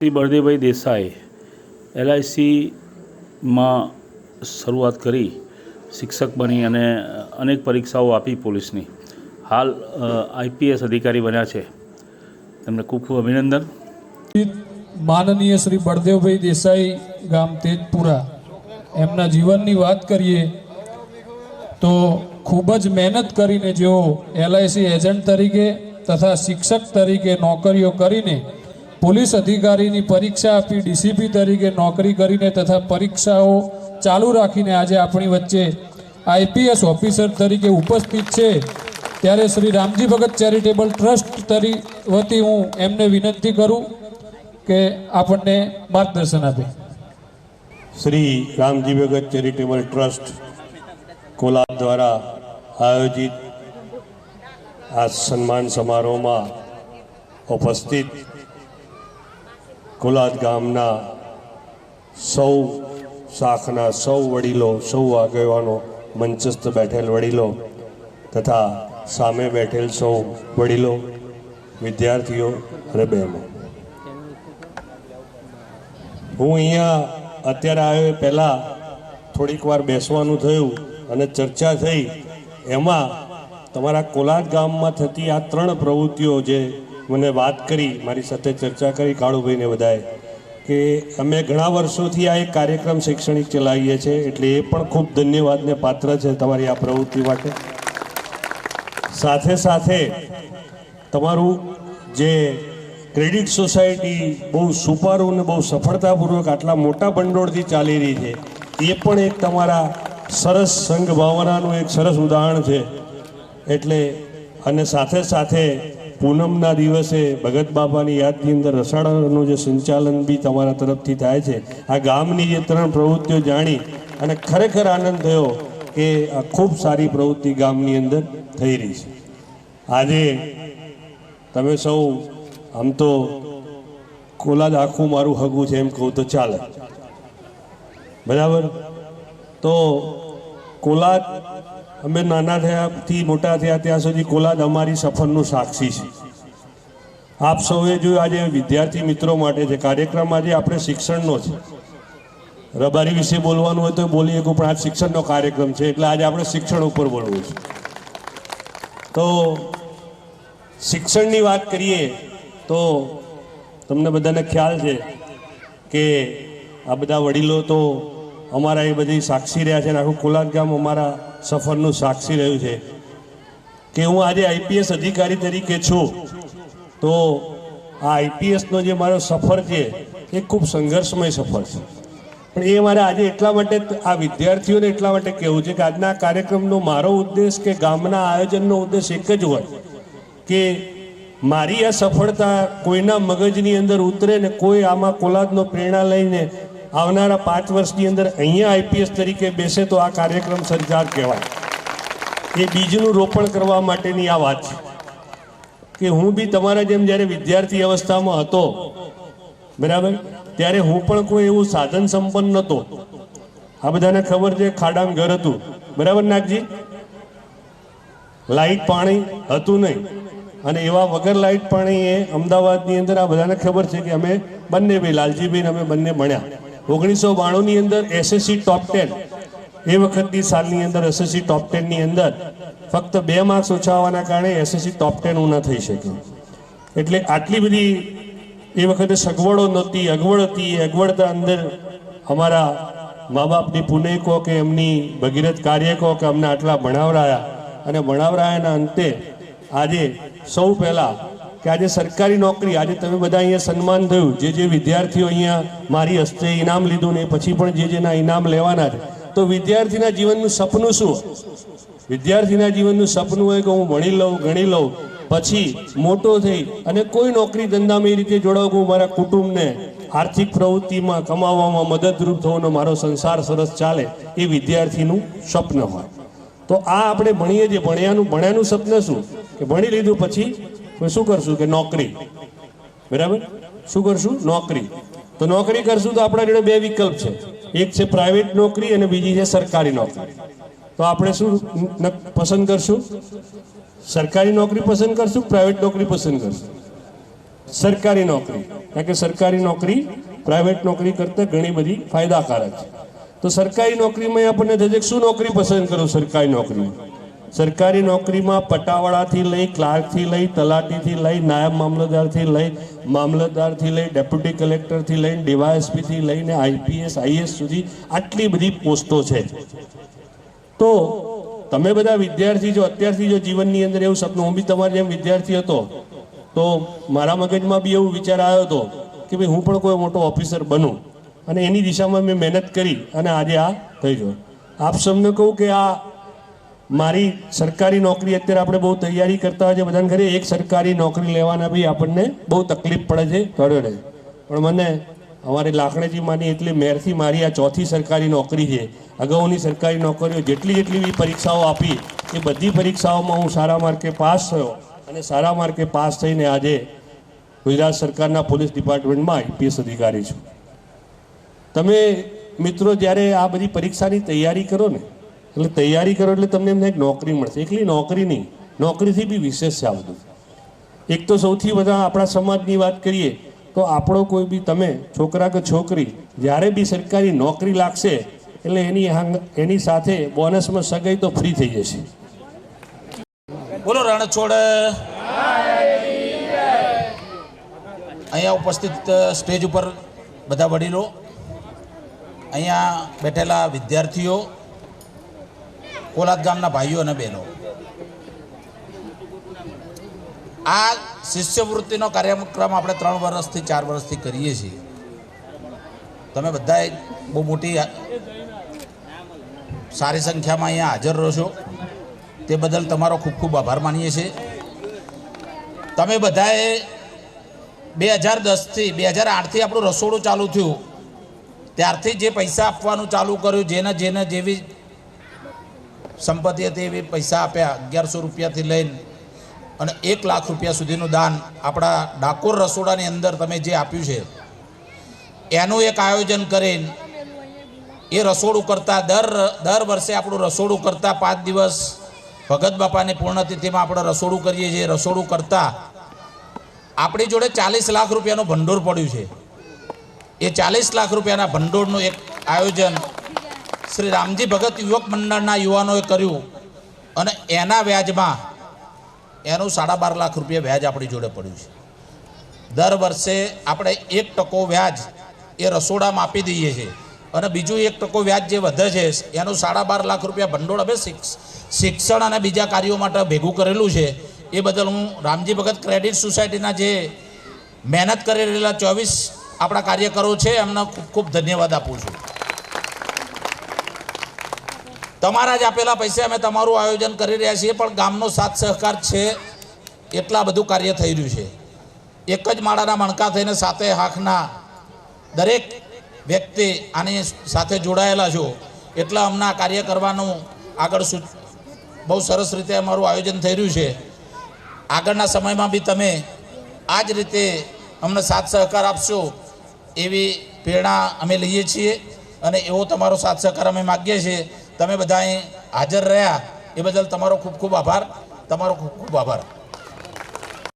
શ્રી બળદેવભાઈ દેસાઈ, એલઆઈસીમાં શરૂઆત કરી, શિક્ષક બની અને અનેક પરીક્ષાઓ આપી પોલીસની. હાલ આઈપીએસ અધિકારી બન્યા છે. તેમને ખૂબ ખૂબ અભિનંદન. માનનીય શ્રી બળદેવભાઈ દેસાઈ ગામ તેજપુરા, એમના જીવનની વાત કરીએ, તો ખૂબ જ મહેનત કરીને જેઓ એલઆઈસી એજન્ટ તરીકે તથા શિક્ષક તરીકે નોકરીઓ કરીને પોલીસ અધિકારીની પરીક્ષા આપી ડીસીપી તરીકે નોકરી કરીને તથા પરીક્ષાઓ ચાલુ રાખીને આજે આપણી વચ્ચે આઈપીએસ ઓફિસર તરીકે ઉપસ્થિત છે. ત્યારે શ્રી રામજી ભગત ચેરિટેબલ ટ્રસ્ટ તરી વતી હું એમને વિનંતી કરું કે આપણને માર્ગદર્શન આપે. Shri Ramji Bhagat charitable trust collab દ્વારા આયોજિત આ સન્માન સમારોહમાં ઉપસ્થિત કોલાદ ગામના સૌ શાખના સૌ વડીલો, સૌ આગેવાનો મંચસ્થ બેઠેલ વડીલો તથા સામે બેઠેલ સૌ વડીલો, વિદ્યાર્થીઓ અને બહેનો. હું અહીંયા અત્યારે આવ્યો પહેલાં થોડીક વાર બેસવાનું થયું અને ચર્ચા થઈ. એમાં તમારા કોલાદ ગામમાં થતી આ ત્રણ પ્રવૃત્તિઓ જે મને વાત કરી, મારી સાથે ચર્ચા કરી કાળુભાઈને બધાએ, કે અમે ઘણા વર્ષોથી આ એક કાર્યક્રમ શૈક્ષણિક ચલાવીએ છીએ એટલે એ પણ ખૂબ ધન્યવાદને પાત્ર છે તમારી આ પ્રવૃત્તિ માટે. સાથે સાથે તમારું જે ક્રેડિટ સોસાયટી બહુ સુપારું અને બહુ સફળતાપૂર્વક આટલા મોટા ભંડોળથી ચાલી રહી છે, એ પણ એક તમારા સરસ સંઘ ભાવનાનું એક સરસ ઉદાહરણ છે. એટલે અને સાથે સાથે પૂનમના દિવસે ભગત બાપાની યાદની અંદર રસાડાનું જે સંચાલન બી તમારા તરફથી થાય છે. આ ગામની જે ત્રણ પ્રવૃત્તિઓ જાણી અને ખરેખર આનંદ થયો કે આ ખૂબ સારી પ્રવૃત્તિ ગામની અંદર થઈ રહી છે. આજે તમે સૌ આમ તો કોલાદ આખું મારું હગું છે એમ કહું તો ચાલે. બરાબર? તો કોલાદ અમે નાના થયાથી મોટા થયા ત્યાં સુધી કોલાદ અમારી સફરનું સાક્ષી છે. આપ સૌએ જોયું આજે વિદ્યાર્થી મિત્રો માટે છે કાર્યક્રમ આજે આપણે શિક્ષણનો છે. રબારી વિશે બોલવાનું હોય તો બોલીએ શકું પણ આ શિક્ષણનો કાર્યક્રમ છે, એટલે આજે આપણે શિક્ષણ ઉપર બોલવું છે. તો શિક્ષણની વાત કરીએ તો તમને બધાને ખ્યાલ છે કે આ બધા વડીલો તો અમારા એ બધી સાક્ષી રહ્યા છે આખું કોલાદ ગામ અમારા સફરનું સાક્ષી રહ્યું છે કે હું આજે આઈપીએસ અધિકારી તરીકે છું, તો આ આઈપીએસનો જે મારો સફર છે, એ ખૂબ સંઘર્ષમય સફર છે. પણ એ મારે આજે એટલા માટે આ વિદ્યાર્થીઓને એટલા માટે કહેવું છે કે આજના કાર્યક્રમનો મારો ઉદ્દેશ કે ગામના આયોજનનો ઉદ્દેશ એક જ હોય, કે મારી આ સફળતા કોઈના મગજની અંદર ઉતરે ને કોઈ આમાં કોલાદનો પ્રેરણા લઈને આવનારા પાંચ વર્ષની અંદર અહીંયા આઈપીએસ તરીકે બેસે તો આ કાર્યક્રમ સંચાર કહેવાય. એ બીજનું રોપણ કરવા માટેની આ વાત છે. કે હું બી તમારા જેમ જ્યારે વિદ્યાર્થી અવસ્થામાં હતો, બરાબર, ત્યારે હું પણ કોઈ એવું સાધન સંપન્ન નહોતો. આ બધાને ખબર છે ખાડામાં ઘર હતું. બરાબર, નાગજી? લાઈટ પાણી હતું નહીં. અને એવા વગર લાઈટ પાણી એ અમદાવાદની અંદર આ બધાને ખબર છે કે અમે બંને ભાઈ લાલજીભાઈ અમે બંને ભણ્યા ઓગણીસો બાણુંની અંદર એસએસસી ટોપ ટેન એ વખતની સાલની અંદર એસએસસી ટોપ ટેનની અંદર ફક્ત બે માર્ક્સ ઓછા હોવાના કારણે એસએસસી ટોપ ટેન હું ન થઈ શક્યો. એટલે આટલી બધી એ વખતે સગવડો નહોતી, અગવડ હતી. અગવડતા અંદર અમારા મા બાપની પુણે કહો કે એમની ભગીરથ કાર્ય કહો કે અમને આટલા ભણાવરાયા. અને ભણાવરાયાના અંતે આજે સૌ પહેલાં કે આજે સરકારી નોકરી, આજે તમે બધા અહીંયા સન્માન થયું. જે જે વિદ્યાર્થીઓ અહીંયા મારી હસ્તે ઇનામ લીધું ને પછી પણ જે જેના ઇનામ લેવાના છે. તો વિદ્યાર્થીના જીવનનું સપનું શું વિદ્યાર્થીના જીવનનું સપનું હોય કે હું ભણી લઉં, ગણી લઉં, પછી મોટો થઈ અને કોઈ નોકરી ધંધામાં એ રીતે જોડાવું કે હું મારા કુટુંબને આર્થિક પ્રવૃત્તિમાં કમાવામાં મદદરૂપ થવાનો મારો સંસાર સરસ ચાલે એ વિદ્યાર્થીનું સ્વપ્ન હોય. તો આ આપણે ભણીએ જે ભણ્યાનું ભણ્યાનું સપન શું? કે ભણી લીધું પછી તો શું કરશું કે નોકરી? બરાબર? શું કરશું? નોકરી. તો નોકરી કરશું તો આપણા જોડે બે વિકલ્પ છે. એક છે પ્રાઇવેટ નોકરી અને બીજી છે સરકારી નોકરી. તો આપણે શું પસંદ કરશું? સરકારી નોકરી પસંદ કરશું પ્રાઇવેટ નોકરી પસંદ કરશું? સરકારી નોકરી. કારણ કે સરકારી નોકરી પ્રાઇવેટ નોકરી કરતાં ઘણી બધી ફાયદાકારક છે. તો સરકારી નોકરીમાં આપણને થશે શું નોકરી પસંદ કરો? સરકારી નોકરીમાં. સરકારી નોકરીમાં પટાવાળાથી લઈ ક્લાર્કથી લઈ તલાટીથી લઈ નાયબ મામલતદારથી લઈ મામલતદારથી લઈ ડેપ્યુટી કલેક્ટરથી લઈને ડીવાયએસપીથી લઈને આઈપીએસ, આઈએસ સુધી આટલી બધી પોસ્ટો છે. તો તમે બધા વિદ્યાર્થી જો, અત્યારથી જો જીવનની અંદર એવું સપનું, હું બી તમારી જેમ વિદ્યાર્થી હતો, તો મારા મગજમાં બી એવું વિચાર આવ્યો હતો કે ભાઈ હું પણ કોઈ મોટો ઓફિસર બનું અને એની દિશામાં મેં મહેનત કરી અને આજે આ થઈ ગયો. આપ સૌને કહું કે આ મારી સરકારી નોકરી અત્યારે આપણે બહુ તૈયારી કરતા હોય છે, બધાને ખરી એક સરકારી નોકરી લેવાના બી આપણને બહુ તકલીફ પડે છે ઘરે પણ મને અમારી લાખણેજી માની એટલી મેરથી મારી આ ચોથી સરકારી નોકરી છે, અગાઉની સરકારી નોકરીઓ જેટલી જેટલી બી પરીક્ષાઓ આપી, એ બધી પરીક્ષાઓમાં હું સારા માર્કે પાસ થયો અને સારા માર્કે પાસ થઈને આજે ગુજરાત સરકારના પોલીસ ડિપાર્ટમેન્ટમાં આઈપીએસ અધિકારી છું. તમે મિત્રો જ્યારે આ બધી પરીક્ષાની તૈયારી કરો ને એટલે તૈયારી કરો એટલે તમને એમને એક નોકરી મળશે. એકલી નોકરી નહીં, નોકરીથી બી વિશેષ છે આ બધું. એક તો સૌથી બધા આપણા સમાજની વાત કરીએ, તો આપણો કોઈ બી તમે છોકરા કે છોકરી, જ્યારે બી સરકારી નોકરી લાગશે, એટલે એની એની સાથે બોનસમાં સગાઈ તો ફ્રી થઈ જશે. બોલો રણછોડ અહીંયા ઉપસ્થિત સ્ટેજ ઉપર બધા વડીલો, અહીંયા બેઠેલા વિદ્યાર્થીઓ કોલાદ ગામના ભાઈઓ અને બહેનો. આ શિષ્યવૃત્તિનો કાર્યક્રમ આપણે ત્રણ વર્ષથી, ચાર વર્ષથી કરીએ છીએ. તમે બધાએ બહુ મોટી સારી સંખ્યામાં અહીંયા હાજર રહો છો. તે બદલ તમારો ખૂબ ખૂબ આભાર માનીએ છીએ. તમે બધાએ બે હજાર દસથી, બે હજાર આઠથી આપણું રસોડું ચાલુ થયું. ત્યારથી જે પૈસા આપવાનું ચાલુ કર્યું, જેને જેને જેવી સંપત્તિ હતી એવી પૈસા આપ્યા, અગિયારસો રૂપિયાથી લઈને અને એક લાખ રૂપિયા સુધીનું દાન આપણા ડાકોર રસોડાની અંદર તમે જે આપ્યું છે, એનું એક આયોજન કરીને એ રસોડું કરતાં દર દર વર્ષે આપણું રસોડું કરતાં પાંચ દિવસ ભગત બાપાની પૂર્ણતિથિમાં આપણે રસોડું કરીએ છીએ. રસોડું કરતાં આપણી જોડે ચાલીસ લાખ રૂપિયાનું ભંડોળ પડ્યું છે. એ ચાલીસ લાખ રૂપિયાના ભંડોળનું એક આયોજન શ્રી રામજી ભગત યુવક મંડળના યુવાનોએ કર્યું અને એના વ્યાજમાં એનું સાડા બાર લાખ રૂપિયા વ્યાજ આપણી જોડે પડ્યું છે. દર વર્ષે આપણે એક ટકો વ્યાજ એ રસોડામાં આપી દઈએ છીએ અને બીજું એક ટકો વ્યાજ જે વધે છે એનું સાડા બાર લાખ રૂપિયા ભંડોળ હવે શિક્ષણ અને બીજા કાર્યો માટે ભેગું કરેલું છે. એ બદલ હું રામજી ભગત ક્રેડિટ સોસાયટીના જે મહેનત કરી રહેલા ચોવીસ આપણા કાર્યકરો છે એમને ખૂબ ખૂબ ધન્યવાદ આપું છું. તમારા જ આપેલા પૈસે અમે તમારું આયોજન કરી રહ્યા છીએ, પણ ગામનો સાથ સહકાર છે, એટલા બધું કાર્ય થઈ રહ્યું છે. એક જ માળાના મણકા થઈને સાથે હાંકના દરેક વ્યક્તિ આની સાથે જોડાયેલા છો, એટલે અમને કાર્ય કરવાનું આગળ બહુ સરસ રીતે અમારું આયોજન થઈ રહ્યું છે. આગળના સમયમાં બી તમે આ જ રીતે અમને સાથ સહકાર આપશો એવી પ્રેરણા અમે લઈએ છીએ અને એવો તમારો સાથ સહકાર અમે માગીએ છીએ. તમે બધા અહીં હાજર રહ્યા, એ બદલ તમારો ખૂબ ખૂબ આભાર. તમારો ખૂબ ખૂબ આભાર.